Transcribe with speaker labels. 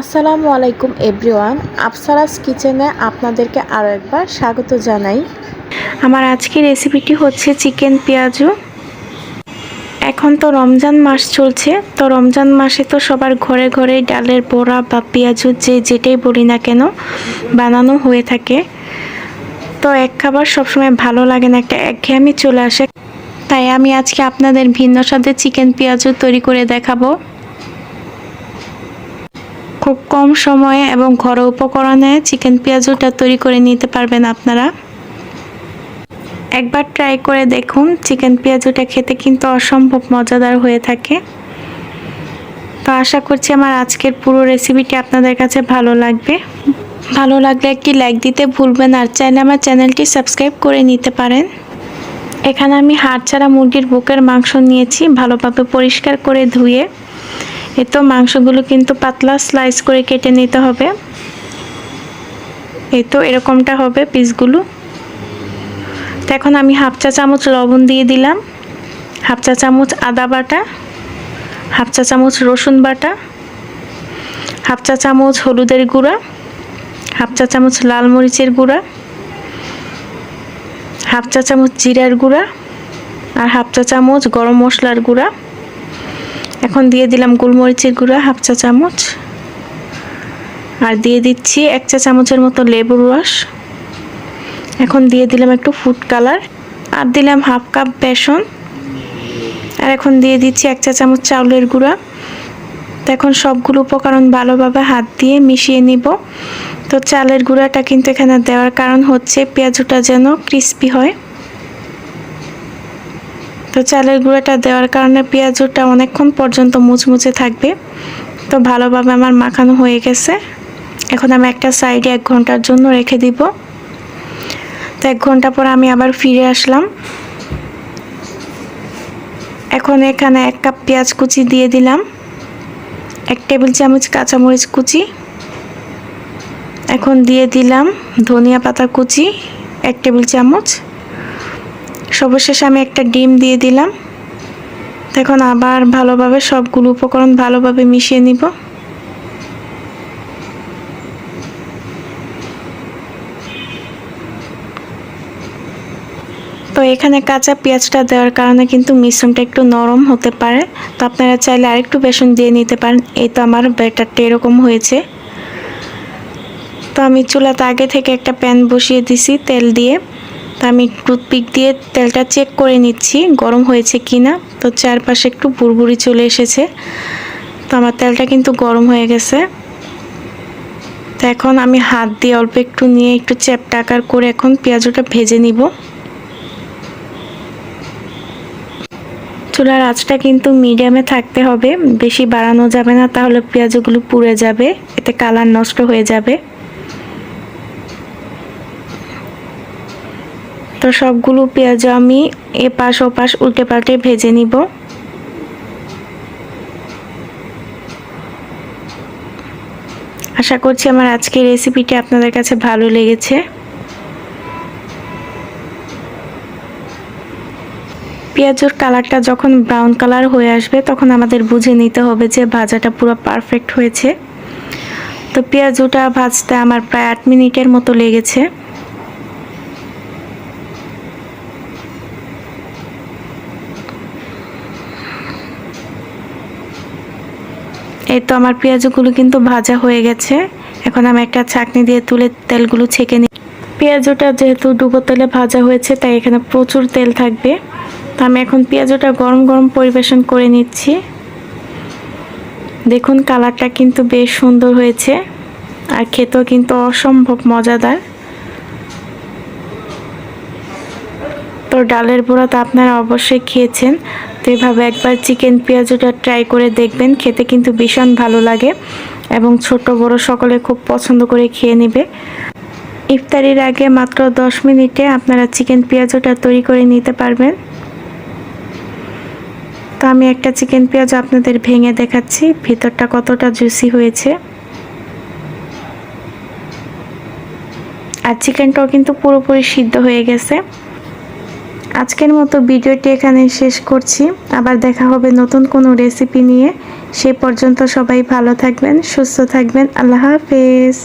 Speaker 1: আসসালামু আলাইকুম এভরিওয়ান, আফসারাস কিচেনে আপনাদেরকে আরও একবার স্বাগত জানাই।
Speaker 2: আমার আজকের রেসিপিটি হচ্ছে চিকেন পেঁয়াজু। এখন তো রমজান মাস চলছে, তো রমজান মাসে তো সবার ঘরে ঘরে ডালের বড়া বা পেঁয়াজু যে যেটাই বলি না কেন, বানানো হয়ে থাকে। তো এক খাবার সবসময় ভালো লাগে না, একটা একঘেয়েমি চলে আসে। তাই আমি আজকে আপনাদের ভিন্ন স্বাদে চিকেন পেঁয়াজু তৈরি করে দেখাবো। খুব কম সময়ে এবং ঘরোয়া উপকরণে চিকেন পেঁয়াজুটা তৈরি করে নিতে পারবেন আপনারা। একবার ট্রাই করে দেখুন, চিকেন পেঁয়াজুটা খেতে কিন্তু অসম্ভব মজাদার হয়ে থাকে। তো আশা করছি আমার আজকের পুরো রেসিপিটি আপনাদের কাছে ভালো লাগবে। ভালো লাগলে একটি লাইক দিতে ভুলবেন আর চাইলে আমার চ্যানেলটি সাবস্ক্রাইব করে নিতে পারেন। এখানে আমি হাড় ছাড়া মুরগির বুকের মাংস নিয়েছি, ভালোভাবে পরিষ্কার করে ধুয়ে। এ তো মাংসগুলো কিন্তু পাতলা স্লাইস করে কেটে নিতে হবে। এই তো এরকমটা হবে পিসগুলো তো এখন আমি হাফ চা চামচ লবণ দিয়ে দিলাম। হাফ চা চামচ আদা বাটা, হাফ চা চামচ রসুন বাটা, হাফ চা চামচ হলুদের গুঁড়া, হাফ চা চামচ লাল মরিচের গুঁড়া, হাফ চা চামচ জিরার গুঁড়া আর হাফ চা চামচ গরম মশলার গুঁড়া। এখন দিয়ে দিলাম গোলমরিচের গুঁড়া, হাফ চা চামচ। আর দিয়ে দিচ্ছি এক চা চামচের মতো লেবুর রস। এখন দিয়ে দিলাম একটু ফুড কালার আর দিলাম হাফ কাপ বেসন। আর এখন দিয়ে দিচ্ছি এক চা চামচ চাউলের গুঁড়া। তো এখন সবগুলো উপকরণ ভালোভাবে হাত দিয়ে মিশিয়ে নিব। তো চালের গুঁড়াটা কিন্তু এখানে দেওয়ার কারণ হচ্ছে পেঁয়াজুটা যেন ক্রিস্পি হয়। তো চালের গুঁড়াটা দেওয়ার কারণে পেঁয়াজুটা অনেকক্ষণ পর্যন্ত মুচমুচে থাকবে। তো ভালোভাবে আমার মাখানো হয়ে গেছে। এখন আমি একটা সাইডে এক ঘণ্টার জন্য রেখে দিব। তো এক ঘণ্টা পর আমি আবার ফিরে আসলাম। এখন এখানে এক কাপ পেঁয়াজ কুচি দিয়ে দিলাম। এক টেবিল চামচ কাঁচামরিচ কুচি। এখন দিয়ে দিলাম ধনিয়া পাতা কুচি, এক টেবিল চামচ সর্বশেষে আমি একটা ডিম দিয়ে দিলাম। এখন আবার ভালোভাবে সবগুলো উপকরণ ভালোভাবে মিশিয়ে নিব। তো এখানে কাঁচা পেঁয়াজটা দেওয়ার কারণে কিন্তু মিশ্রণটা একটু নরম হতে পারে। তো আপনারা চাইলে আরেকটু বেসন দিয়ে নিতে পারেন। এই তো আমার ব্যাটারটা এরকম হয়েছে। তো আমি চুলাতে আগে থেকে একটা প্যান বসিয়ে দিছি তেল দিয়ে। তো আমি টুথপিক দিয়ে তেলটা চেক করে নিচ্ছি, গরম হয়েছে কি না তো চারপাশে একটু বুড়বুড়ি চলে এসেছে। তো আমার তেলটা কিন্তু গরম হয়ে গেছে। তো এখন আমি হাত দিয়ে অল্প একটু নিয়ে একটু চ্যাপটা আকার করে এখন পেঁয়াজটা ভেজে নিব। চুলার আঁচটা কিন্তু মিডিয়ামে থাকতে হবে। বেশি বাড়ানো যাবে না, তাহলে পেঁয়াজগুলো পুড়ে যাবে, এতে কালার নষ্ট হয়ে যাবে। তো সবগুলো পেঁয়াজ আমি এ পাশ ও পাশ উল্টে পাল্টে ভেজে নিব। আশা করছি আমার আজকের রেসিপিটি আপনাদের কাছে ভালো লেগেছে। পেঁয়াজের কালারটা যখন ব্রাউন কালার হয়ে আসবে তখন আমাদের বুঝে নিতে হবে যে ভাজাটা পুরো পারফেক্ট হয়েছে। তো পেঁয়াজুটা ভাজতে আমার প্রায় আট মিনিটের মতো লেগেছে। এই তো আমার পেঁয়াজগুলো কিন্তু ভাজা হয়ে গেছে। এখন আমি একটা ছাকনি দিয়ে তুলে তেলগুলো ছেঁকে নিই পেঁয়াজটা যেহেতু ডুবো তেলে ভাজা হয়েছে, তাই এখানে প্রচুর তেল থাকবে। তো আমি এখন পেঁয়াজটা গরম গরম পরিবেশন করে নিচ্ছি। দেখুন কালারটা কিন্তু বেশ সুন্দর হয়েছে, আর খেতেও কিন্তু অসম্ভব মজাদার। তো ডালের বড়া তো আপনারা অবশ্যই খেয়েছেন। তো এভাবে একবার চিকেন পেঁয়াজটা ট্রাই করে দেখবেন, খেতে কিন্তু ভীষণ ভালো লাগে এবং ছোট বড় সকলে খুব পছন্দ করে খেয়ে নেবে। ইফতারির আগে মাত্র দশ মিনিটে আপনারা চিকেন পেঁয়াজটা তৈরি করে নিতে পারবেন। তো আমি একটা চিকেন পেঁয়াজ আপনাদের ভেঙে দেখাচ্ছি, ভিতরটা কতটা জুসি হয়েছে। আর চিকেনটাও কিন্তু পুরোপুরি সিদ্ধ হয়ে গেছে। আজকের মতো ভিডিওটি এখানে শেষ করছি। আবার দেখা হবে নতুন কোনো রেসিপি নিয়ে। সেই পর্যন্ত সবাই ভালো থাকবেন, সুস্থ থাকবেন। আল্লাহ হাফেজ।